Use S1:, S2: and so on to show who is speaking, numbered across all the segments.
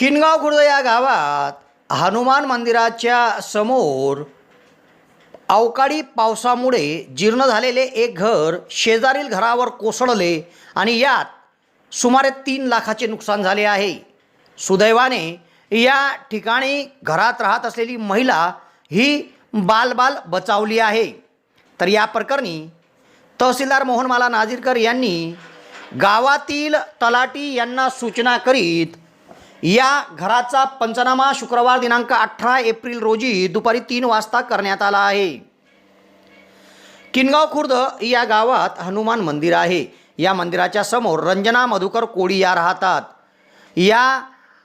S1: किनगाव खुर्द या गावात हनुमान मंदिराच्या समोर अवकाळी पावसामुळे जीर्ण झालेले एक घर शेजारील घरावर कोसळले आणि यात सुमारे तीन लाखाचे नुकसान झाले आहे. सुदैवाने या ठिकाणी घरात राहत असलेली महिला ही बालबाल बचावली आहे. तर या प्रकरणी तहसीलदार मोहनमाला नाझीरकर यांनी गावातील तलाटी यांना सूचना करीत या घराचा पंचनामा शुक्रवार दिनांक अठरा एप्रिल रोजी दुपारी तीन वाजता करण्यात आला आहे. किनगाव खुर्द या गावात हनुमान मंदिर आहे. या मंदिराच्या समोर रंजना मधुकर कोळी या राहतात. या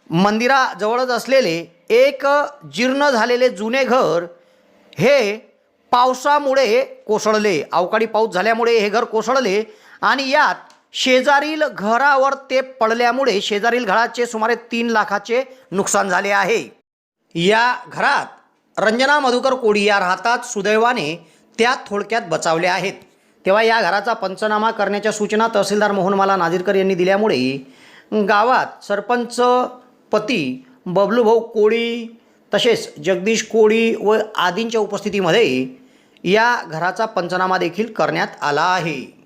S1: मंदिराजवळच असलेले एक जीर्ण झालेले जुने घर हे पावसामुळे कोसळले. अवकाळी पाऊस झाल्यामुळे हे घर कोसळले आणि यात शेजारील घरावर ते पडल्यामुळे शेजारील घराचे सुमारे तीन लाखाचे नुकसान झाले आहे. या घरात रंजना मधुकर कोडी या राहतात सुदैवाने त्या थोडक्यात बचावल्या आहेत. तेव्हा या घराचा पंचनामा करण्याच्या सूचना तहसीलदार मोहनमाला नाझीरकर यांनी दिल्यामुळे गावात सरपंच पती बबलूभाऊ कोळी तसेच जगदीश कोळी व आदींच्या उपस्थितीमध्ये या घराचा पंचनामा देखील करण्यात आला आहे.